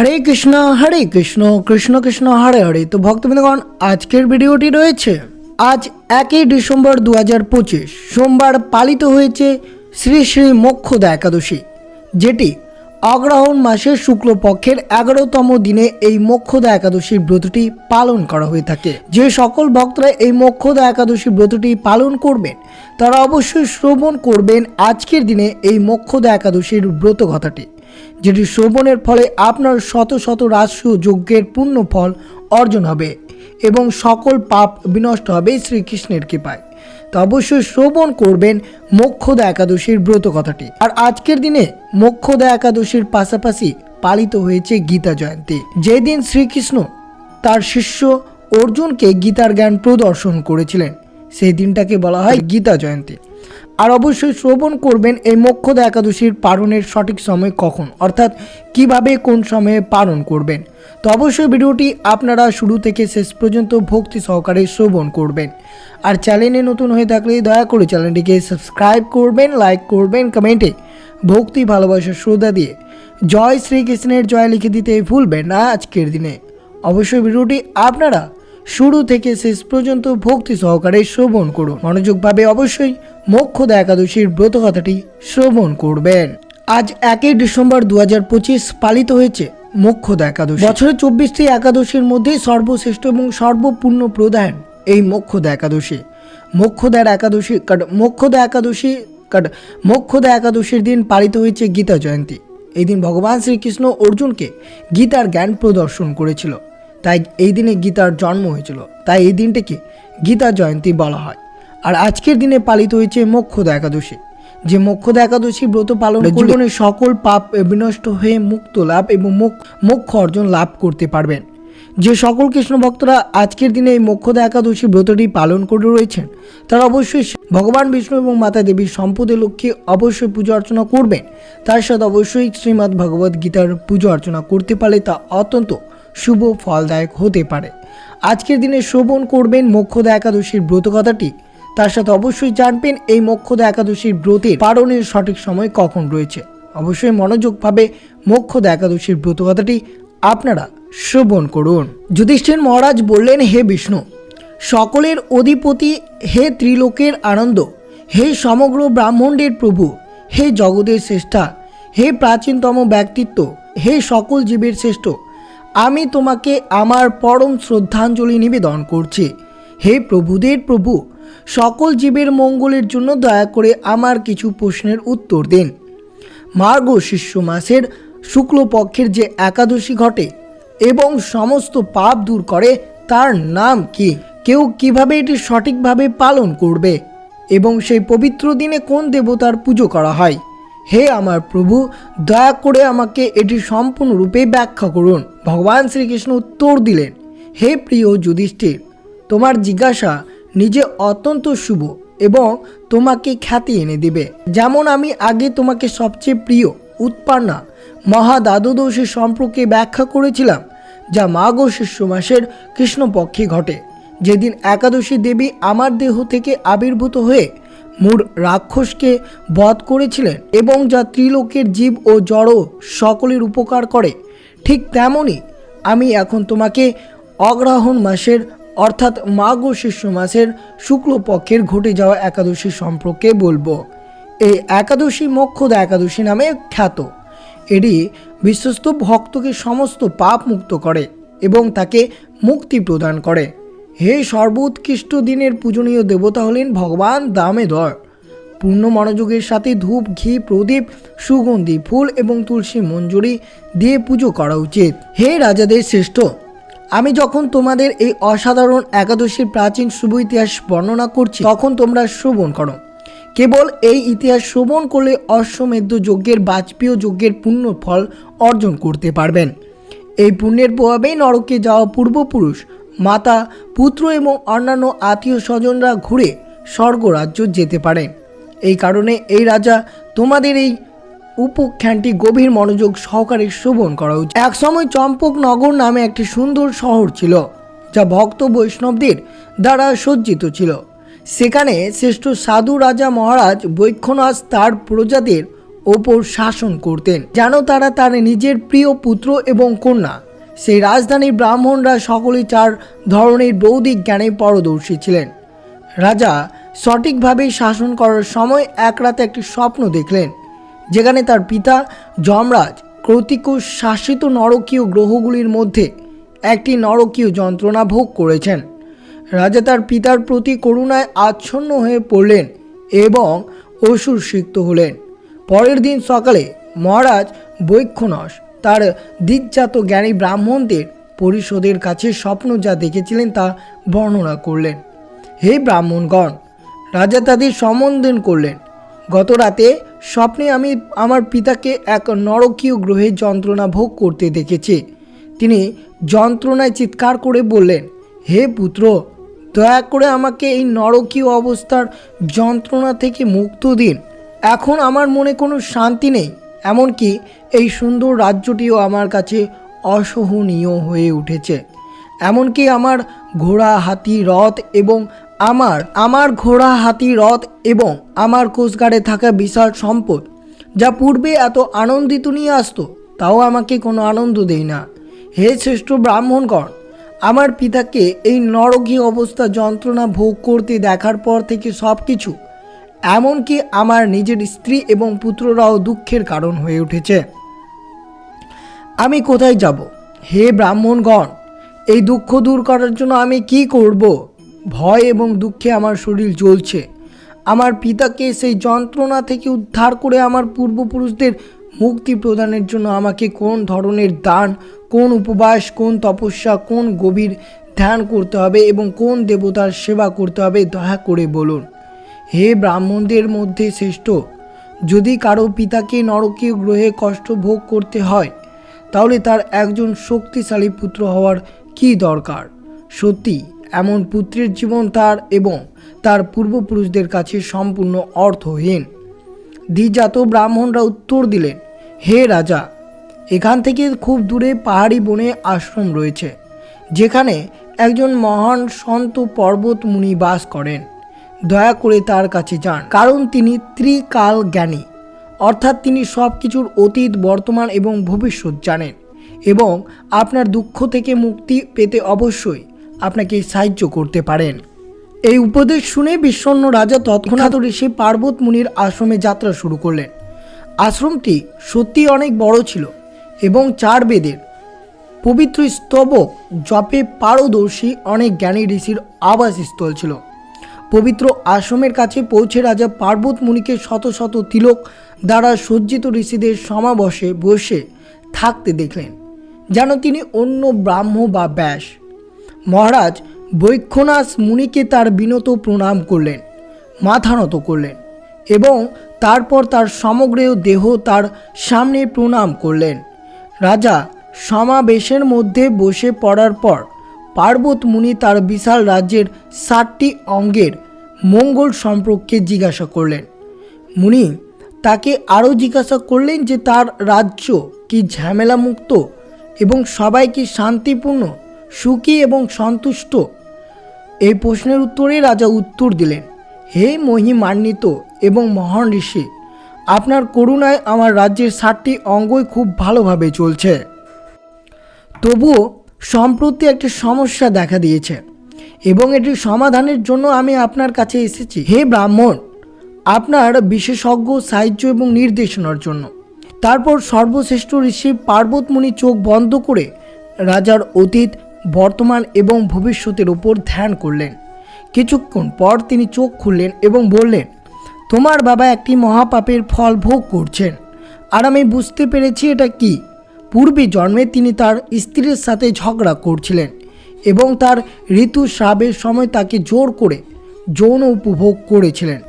হরে কৃষ্ণ হরে কৃষ্ণ কৃষ্ণ কৃষ্ণ, হরে হরে। তো ভক্তবৃন্দগণ, আজকের ভিডিওটি রয়েছে। আজ একই ডিসেম্বর দু হাজার পঁচিশ, সোমবার পালিত হয়েছে শ্রী শ্রী মোক্ষদা একাদশী, যেটি অগ্রহণ মাসের শুক্লপক্ষের এগারোতম দিনে এই মোক্ষদা একাদশীর ব্রতটি পালন করা হয়ে থাকে। যে সকল ভক্তরা এই মোক্ষদা একাদশী ব্রতটি পালন করবেন, তারা অবশ্যই শ্রবণ করবেন আজকের দিনে এই মোক্ষদা একাদশীর ব্রত কথাটি। যেটি শ্রবণের ফলে আপনার শত শত রাষ্ট্র যজ্ঞের পূর্ণ ফল অর্জন হবে এবং সকল পাপ বিনষ্ট হবে শ্রীকৃষ্ণের কৃপায়। তো অবশ্যই শ্রবণ করবেন মোক্ষদা একাদশীর ব্রত কথাটি। আর আজকের দিনে মোক্ষদা একাদশীর পাশাপাশি পালিত হয়েছে গীতা জয়ন্তী। যেদিন শ্রীকৃষ্ণ তার শিষ্য অর্জুনকে গীতার জ্ঞান প্রদর্শন করেছিলেন, সেই দিনটাকে বলা হয় গীতা জয়ন্তী। আর অবশ্যই শ্রবণ করবেন এই মোক্ষদা একাদশীর পালনের সঠিক সময় কখন? অর্থাৎ কীভাবে কোন সময়ে পালন করবেন? তো অবশ্যই ভিডিওটি আপনারা শুরু থেকে শেষ পর্যন্ত ভক্তি সহকারে শ্রবণ করবেন। আর চ্যানেলে নতুন হয়ে থাকলে দয়া করে চ্যানেলটিকে সাবস্ক্রাইব করবেন, লাইক করবেন, কমেন্টে ভক্তি ভালোবাসা শ্রদ্ধা দিয়ে জয় শ্রীকৃষ্ণের জয় লিখে দিতে ভুলবেন না আজকের দিনে। অবশ্যই ভিডিওটি আপনারা শুরু থেকে শেষ পর্যন্ত ভক্তি সহকারে শ্রবণ করুন। মনোযোগভাবে অবশ্যই মোক্ষদা একাদশীর ব্রত কথাটি শ্রবণ করবেন। আজ একই ডিসেম্বর দু হাজার পঁচিশ পালিত হয়েছে মোক্ষদা একাদশী। বছরের চব্বিশটি একাদশীর মধ্যে সর্বশ্রেষ্ঠ এবং সর্বপূর্ণ প্রধান এই মোক্ষদা একাদশী। মোক্ষদার একাদশী কাট মোক্ষদা একাদশী কাট মোক্ষদা একাদশীর দিন পালিত হয়েছে গীতা জয়ন্তী। এই দিন ভগবান শ্রীকৃষ্ণ অর্জুনকে গীতার জ্ঞান প্রদর্শন করেছিল। তাই এই দিনে গীতার জন্ম হয়েছিল। তাই এই দিনটিকে গীতা জয়ন্তী বলা হয়। আর আজকের দিনে পালিত হয়েছে মোক্ষদা একাদশী। যে মোক্ষদা একাদশী ব্রত পালন জীবনে সকল পাপ বিনষ্ট হয়ে মুক্ত লাভ এবং মোক্ষ- মোক্ষ অর্জন লাভ করতে পারবেন। যে সকল কৃষ্ণ ভক্তরা আজকের দিনে এই মোক্ষদা একাদশী ব্রতটি পালন করে রয়েছেন তারা অবশ্যই ভগবান বিষ্ণু এবং মাতা দেবীর সম্পদের লক্ষ্যে অবশ্যই পুজো অর্চনা করবেন। তার সাথে অবশ্যই শ্রীমদ্ ভগবদ গীতার পুজো অর্চনা করতে পারলে তা অত্যন্ত শুভ ফলদায়ক হতে পারে। আজকের দিনে শ্রবণ করবেন মোক্ষদা একাদশীর ব্রত কথাটি তার সাথে অবশ্যই জানবেন এই মোক্ষদা একাদশীর ব্রতের পালনের সঠিক সময় কখন রয়েছে। অবশ্যই মনোযোগভাবে মোক্ষদা একাদশীর ব্রত কথাটি আপনারা শ্রবণ করুন। যুধিষ্ঠির মহারাজ বললেন, হে বিষ্ণু, সকলের অধিপতি, হে ত্রিলোকের আনন্দ, হে সমগ্র ব্রাহ্মণ্ডের প্রভু, হে জগতের শ্রেষ্ঠা, হে প্রাচীনতম ব্যক্তিত্ব, হে সকল জীবের শ্রেষ্ঠ আমি তোমাকে আমার পরম শ্রদ্ধাঞ্জলি নিবেদন করছি। হে প্রভুদের প্রভু, সকল জীবের মঙ্গলের জন্য দয়া করে আমার কিছু প্রশ্নের উত্তর দিন। মার্গ শিষ্য মাসের শুক্লপক্ষের যে একাদশী ঘটে এবং সমস্ত পাপ দূর করে, তার নাম কি? কেউ কীভাবে এটি সঠিকভাবে পালন করবে এবং সেই পবিত্র দিনে কোন দেবতার পুজো করা হয়? হে আমার প্রভু, দয়া করে আমাকে এটি সম্পূর্ণরূপে ব্যাখ্যা করুন। ভগবান শ্রীকৃষ্ণ উত্তর দিলেন, হে প্রিয় যুধিষ্ঠির, তোমার জিজ্ঞাসা নিজে অত্যন্ত শুভ এবং তোমাকে খ্যাতি এনে দেবে। যেমন আমি আগে তোমাকে সবচেয়ে প্রিয় উৎপান্না মহাদাদোদোষের সম্পর্কে ব্যাখ্যা করেছিলাম, যা মাঘ শিষ্য মাসের কৃষ্ণপক্ষে ঘটে। যেদিন একাদশী দেবী আমার দেহ থেকে আবির্ভূত হয়ে মূর রাক্ষসকে বধ করেছিলেন এবং যা ত্রিলোকের জীব ও জড় সকলের উপকার করে। ঠিক তেমনই আমি এখন তোমাকে অগ্রহণ মাসের অর্থাৎ মাঘ শিষ্য মাসের শুক্লপক্ষের ঘটে যাওয়া একাদশী সম্পর্কে বলব। এই একাদশী মোক্ষদা একাদশী নামে খ্যাত। এটি বিশ্বস্ত ভক্তকে সমস্ত পাপ মুক্ত করে এবং তাকে মুক্তি প্রদান করে। হে সর্বোৎকৃষ্ট দিনের পূজনীয় দেবতা হলেন ভগবান দামেদর। পূর্ণ মনোযোগের সাথে ধূপ, ঘি, প্রদীপ, সুগন্ধি, ফুল এবং তুলসী মঞ্জুরি দিয়ে পুজো করা উচিত। হে রাজাদের শ্রেষ্ঠ, আমি যখন তোমাদের এই অসাধারণ একাদশীর প্রাচীন শুভ ইতিহাস বর্ণনা করছি, তখন তোমরা শ্রবণ করো। কেবল এই ইতিহাস শ্রবণ করলে অশ্বমেধ যজ্ঞের বাজপেয় যজ্ঞের পুণ্য ফল অর্জন করতে পারবেন। এই পুণ্যের প্রভাবেই নরকে যাওয়া পূর্বপুরুষ মাতা, পুত্র এবং অন্যান্য আত্মীয় স্বজনরা ঘুরে স্বর্গরাজ্য যেতে পারেন এই কারণে এই রাজা তোমাদের এই উপখ্যানটি গভীর মনোযোগ সহকারে শ্রবণ করা উচিত। একসময় চম্পকনগর নামে একটি সুন্দর শহর ছিল, যা ভক্ত বৈষ্ণবদের দ্বারা সজ্জিত ছিল। সেখানে শ্রেষ্ঠ সাধু রাজা মহারাজ বৈক্ষনাথ তার প্রজাদের ওপর শাসন করতেন, যেন তারা তার নিজের প্রিয় পুত্র এবং কন্যা সেই রাজধানীর ব্রাহ্মণরা সকলেই চার ধরনের বৌদ্ধিক জ্ঞানে পারদর্শী ছিলেন। রাজা সঠিকভাবে শাসন করার সময় এক রাতে একটি স্বপ্ন দেখলেন, যেখানে তার পিতা যমরাজ কর্তিকুশ শাসিত নরকীয় গ্রহগুলির মধ্যে একটি নরকীয় যন্ত্রণা ভোগ করেছেন। রাজা তার পিতার প্রতি করুণায় আচ্ছন্ন হয়ে পড়লেন এবং অসুর সিক্ত হলেন। পরের দিন সকালে মহারাজ বৈক্ষণস তার দিজ্জাত জ্ঞানী ব্রাহ্মণদের পরিষদের কাছে স্বপ্ন যা দেখেছিলেন তা বর্ণনা করলেন। হে ব্রাহ্মণগণ, রাজা তাদের সম্বোধন করলেন গত রাতে স্বপ্নে আমি আমার পিতাকে এক নরকীয় গ্রহে যন্ত্রণা ভোগ করতে দেখেছি। তিনি যন্ত্রণায় চিৎকার করে বললেন, হে পুত্র, দয়া করে আমাকে এই নরকীয় অবস্থার যন্ত্রণা থেকে মুক্ত দিন। এখন আমার মনে কোনো শান্তি নেই। এমনকি এই সুন্দর রাজ্যটিও আমার কাছে অসহনীয় হয়ে উঠেছে। এমনকি আমার ঘোড়া হাতি রথ এবং আমার আমার ঘোড়া হাতি রথ এবং আমার কোষগাড়ে থাকা বিশাল সম্পদ, যা পূর্বে এত আনন্দিত নিয়ে আসতো, তাও আমাকে কোনো আনন্দ দেয় না। হে শ্রেষ্ঠ ব্রাহ্মণগণ, আমার পিতাকে এই নরকীয় অবস্থা যন্ত্রণা ভোগ করতে দেখার পর থেকে সব কিছু এমনকি আমার নিজের স্ত্রী এবং পুত্ররাও দুঃখের কারণ হয়ে উঠেছে। আমি কোথায় যাব? হে ব্রাহ্মণগণ, এই দুঃখ দূর করার জন্য আমি কি করব? ভয় এবং দুঃখে আমার শরীর জ্বলছে। আমার পিতাকে সেই যন্ত্রণা থেকে উদ্ধার করে আমার পূর্বপুরুষদের মুক্তি প্রদানের জন্য আমাকে কোন ধরনের দান, কোন উপবাস, কোন তপস্যা, কোন গভীর ধ্যান করতে হবে এবং কোন দেবতার সেবা করতে হবে, দয়া করে বলুন। হে ব্রাহ্মণদের মধ্যে শ্রেষ্ঠ, যদি কারও পিতাকে নরকীয় গ্রহে কষ্ট ভোগ করতে হয়, তাহলে তার একজন শক্তিশালী পুত্র হওয়ার কি দরকার? সত্যি, এমন পুত্রের জীবন তার এবং তার পূর্বপুরুষদের কাছে সম্পূর্ণ অর্থহীন। দ্বিজাত ব্রাহ্মণরা উত্তর দিলেন, হে রাজা, এখান থেকে খুব দূরে পাহাড়ি বনে আশ্রম রয়েছে, যেখানে একজন মহান সন্ত পর্বত মুনি বাস করেন। দয়া করে তার কাছে যান। কারণ তিনি ত্রিকাল জ্ঞানী। অর্থাৎ তিনি সব কিছুর অতীত, বর্তমান এবং ভবিষ্যৎ জানেন এবং আপনার দুঃখ থেকে মুক্তি পেতে অবশ্যই আপনাকে সাহায্য করতে পারেন। এই উপদেশ শুনে বিশ্বন্ন রাজা তৎক্ষণাৎ ঋষি পার্বত মুনির আশ্রমে যাত্রা শুরু করলেন। আশ্রমটি সত্যি অনেক বড় ছিল এবং চার বেদের। পবিত্র স্তবক জপে পারদর্শী অনেক জ্ঞানী ঋষির আবাসস্থল ছিল। পবিত্র আশ্রমের কাছে পৌঁছে রাজা পার্বত মুনিকে শত শত তিলক দ্বারা সজ্জিত ঋষিদের সমাবসে বসে থাকতে দেখলেন, যেন তিনি অন্য ব্রাহ্ম বা ব্যাস। মহারাজ বৈক্ষনাস মুনিকে তার বিনত প্রণাম করলেন, মাথা নত করলেন এবং তারপর তার সমগ্র দেহ তার সামনে প্রণাম করলেন। রাজা সমাবেশের মধ্যে বসে পড়ার পর পার্বত মুনি তার বিশাল রাজ্যের ষাটটি অঙ্গের মঙ্গল সম্পর্কে জিজ্ঞাসা করলেন। মুনি, তাকে আরও জিজ্ঞাসা করলেন যে তার রাজ্য কি ঝামেলামুক্ত এবং সবাই কি শান্তিপূর্ণ, সুখী এবং সন্তুষ্ট? এই প্রশ্নের উত্তরে রাজা উত্তর দিলেন, হে মহিমান্বিত এবং মহান ঋষি, আপনার করুণায় আমার রাজ্যের ষাটটি অঙ্গই খুব ভালোভাবে চলছে। তবুও সম্প্রতি একটি সমস্যা দেখা দিয়েছে এবং এটির সমাধানের জন্য আমি আপনার কাছে এসেছি। হে ব্রাহ্মণ, আপনার বিশেষজ্ঞ, সাহায্য এবং নির্দেশনার জন্য। তারপর সর্বশ্রেষ্ঠ ঋষি পার্বতমণি চোখ বন্ধ করে রাজার অতীত, বর্তমান এবং ভবিষ্যতের উপর ধ্যান করলেন। কিছুক্ষণ পর তিনি চোখ খুললেন এবং বললেন, তোমার বাবা একটি মহাপাপের ফল ভোগ করছেন। আর আমি বুঝতে পেরেছি এটা কি। পূর্বে জন্মে তিনি তার স্ত্রীর সাথে ঝগড়া করছিলেন এবং তার ঋতুস্রাবের সময় তাকে জোর করে যৌন উপভোগ করেছিলেন।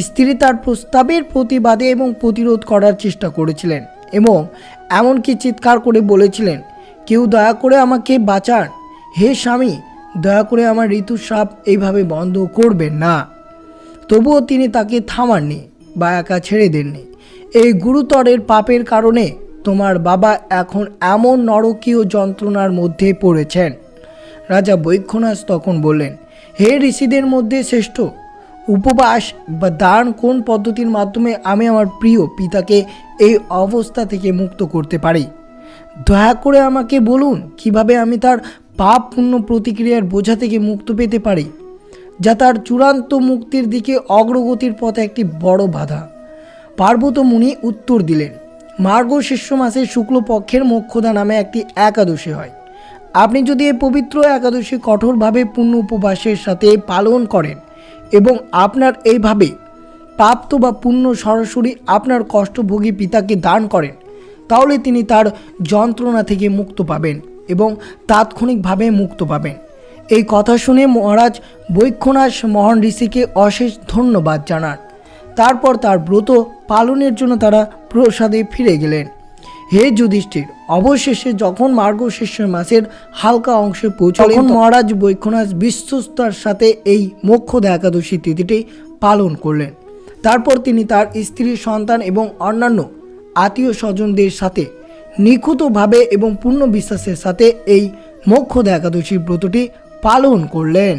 স্ত্রী তার প্রস্তাবের প্রতিবাদে এবং প্রতিরোধ করার চেষ্টা করেছিলেন এবং এমনকি চিৎকার করে বলেছিলেন, কেউ দয়া করে আমাকে বাঁচান। হে স্বামী, দয়া করে আমার ঋতুস্রাব এইভাবে বন্ধ করবেন না। তবুও তিনি তাকে থামাননি বা একা ছেড়ে দেননি। এই গুরুতরের পাপের কারণে তোমার বাবা এখন এমন নরকীয় যন্ত্রণার মধ্যে পড়েছেন। রাজা বৈক্ষনাথ তখন বললেন, হে ঋষিদের মধ্যে শ্রেষ্ঠ, উপবাস বা দান কোন পদ্ধতির মাধ্যমে আমি আমার প্রিয় পিতাকে এই অবস্থা থেকে মুক্ত করতে পারি? দয়া করে আমাকে বলুন, কীভাবে আমি তার পাপ পূর্ণ প্রতিক্রিয়ার বোঝা থেকে মুক্ত পেতে পারি, যা তার চূড়ান্ত মুক্তির দিকে অগ্রগতির পথে একটি বড় বাধা? পার্বত মুনি উত্তর দিলেন মার্গ শিষ্য মাসের শুক্লপক্ষের মোক্ষদা নামে একটি একাদশী হয়। আপনি যদি এই পবিত্র একাদশী কঠোরভাবে পূর্ণ উপবাসের সাথে পালন করেন এবং আপনার এইভাবে প্রাপ্ত বা পুণ্য সরাসরি আপনার কষ্টভোগী পিতাকে দান করেন, তাহলে তিনি তার যন্ত্রণা থেকে মুক্ত পাবেন এবং তাৎক্ষণিকভাবে মুক্ত পাবেন। এই কথা শুনে মহারাজ বৈক্ষনাথ মহান ঋষিকে অশেষ ধন্যবাদ জানান। তারপর তার ব্রত পালনের জন্য তারা প্রসাদে ফিরে গেলেন। হে যুধিষ্ঠির অবশেষে যখন মার্গশীর্ষ মাসের হালকা অংশে পৌঁছলেন মহারাজ বৈক্ষনাথ বিশ্বস্তার সাথে এই মোক্ষদা একাদশী তিথিটি পালন করলেন। তারপর তিনি তার স্ত্রী সন্তান এবং অন্যান্য আত্মীয় স্বজনদের সাথে নিখুঁতভাবে এবং পূর্ণ বিশ্বাসের সাথে এই মোক্ষদা একাদশী ব্রতটি পালন করলেন।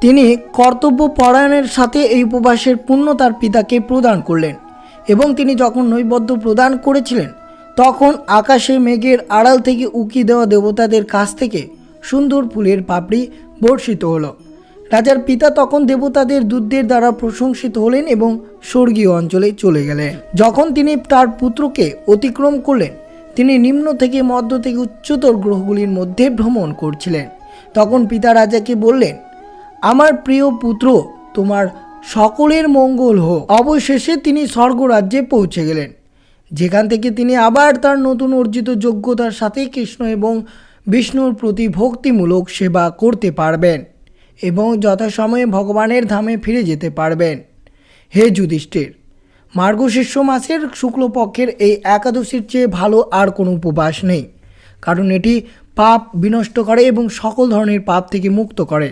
তিনি কর্তব্য পরায়ণের সাথে এই উপবাসের পুণ্য তার পিতাকে প্রদান করলেন এবং তিনি যখন নৈবদ্য প্রদান করেছিলেন, তখন আকাশে মেঘের আড়াল থেকে উকি দেওয়া দেবতাদের কাছ থেকে সুন্দর ফুলের পাপড়ি বর্ষিত হলো। রাজার পিতা তখন দেবতাদের দুধের দ্বারা প্রশংসিত হলেন এবং স্বর্গীয় অঞ্চলে চলে গেলেন। যখন তিনি তার পুত্রকে অতিক্রম করলেন, তিনি নিম্ন থেকে মধ্য থেকে উচ্চতর গ্রহগুলির মধ্যে ভ্রমণ করছিলেন। তখন পিতা রাজাকে বললেন আমার প্রিয় পুত্র, তোমার সকলের মঙ্গল হোক। অবশেষে তিনি স্বর্গরাজ্যে পৌঁছে গেলেন, যেখান থেকে তিনি আবার তার নতুন অর্জিত যোগ্যতার সাথে কৃষ্ণ এবং বিষ্ণুর প্রতি ভক্তিমূলক সেবা করতে পারবেন এবং যথাসময়ে ভগবানের ধামে ফিরে যেতে পারবেন। হে যুধিষ্ঠির মার্গশীর্ষ মাসের শুক্লপক্ষের এই একাদশীর চেয়ে ভালো আর কোনো উপবাস নেই, কারণ এটি পাপ বিনষ্ট করে এবং সকল ধরনের পাপ থেকে মুক্ত করে।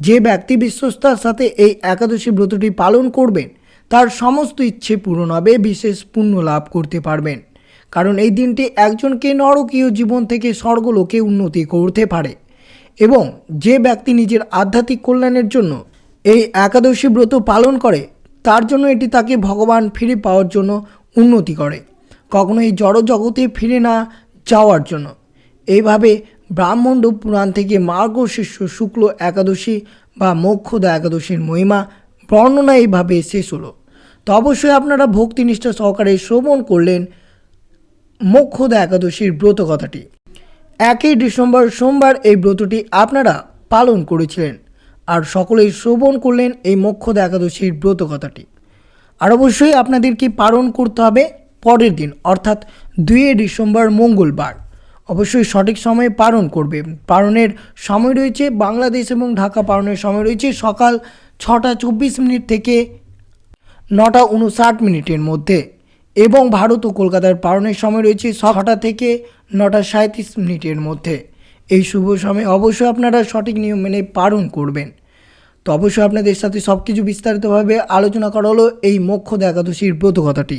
যে ব্যক্তি বিশ্বস্তার সাথে এই একাদশী ব্রতটি পালন করবেন, তার সমস্ত ইচ্ছে পূরণ হবে, বিশেষ পুণ্য লাভ করতে পারবেন। কারণ এই দিনটি একজনকে নরকীয় জীবন থেকে স্বর্গলোকে উন্নতি করতে পারে। এবং যে ব্যক্তি নিজের আধ্যাত্মিক কল্যাণের জন্য এই একাদশী ব্রত পালন করে, তার জন্য এটি তাকে ভগবান ফিরে পাওয়ার জন্য উন্নতি করে। কখনো এই জড় জগতে ফিরে না যাওয়ার জন্য। এইভাবে ব্রাহ্মণ্ড পুরাণ থেকে মার্গশীর্ষ শুক্ল একাদশী বা মোক্ষদা একাদশীর মহিমা বর্ণনা এইভাবে শেষ হলো। তো অবশ্যই আপনারা ভক্তিনিষ্ঠা সহকারে শ্রবণ করলেন মোক্ষদা একাদশীর ব্রত কথাটি একই ডিসেম্বর সোমবার এই ব্রতটি আপনারা পালন করেছিলেন আর সকলেই শ্রবণ করলেন এই মোক্ষদা একাদশীর ব্রত কথাটি আর অবশ্যই আপনাদেরকে পালন করতে হবে? পরের দিন, অর্থাৎ দুইয়ে ডিসেম্বর মঙ্গলবার। অবশ্যই সঠিক সময়ে পালন করবে। পালনের সময় রয়েছে বাংলাদেশ এবং ঢাকা পালনের সময় রয়েছে সকাল ছটা চব্বিশ মিনিট থেকে নটা উনষাট মিনিটের মধ্যে এবং ভারত ও কলকাতার পালনের সময় রয়েছে ছটা থেকে নটা সাঁত্রিশ মিনিটের মধ্যে। এই শুভ সময় অবশ্যই আপনারা সঠিক নিয়ম মেনে পালন করবেন। তো অবশ্যই আপনাদের সাথে সব কিছু বিস্তারিতভাবে আলোচনা করা হলো এই মোক্ষদ একাদশীর ব্রত কথাটি।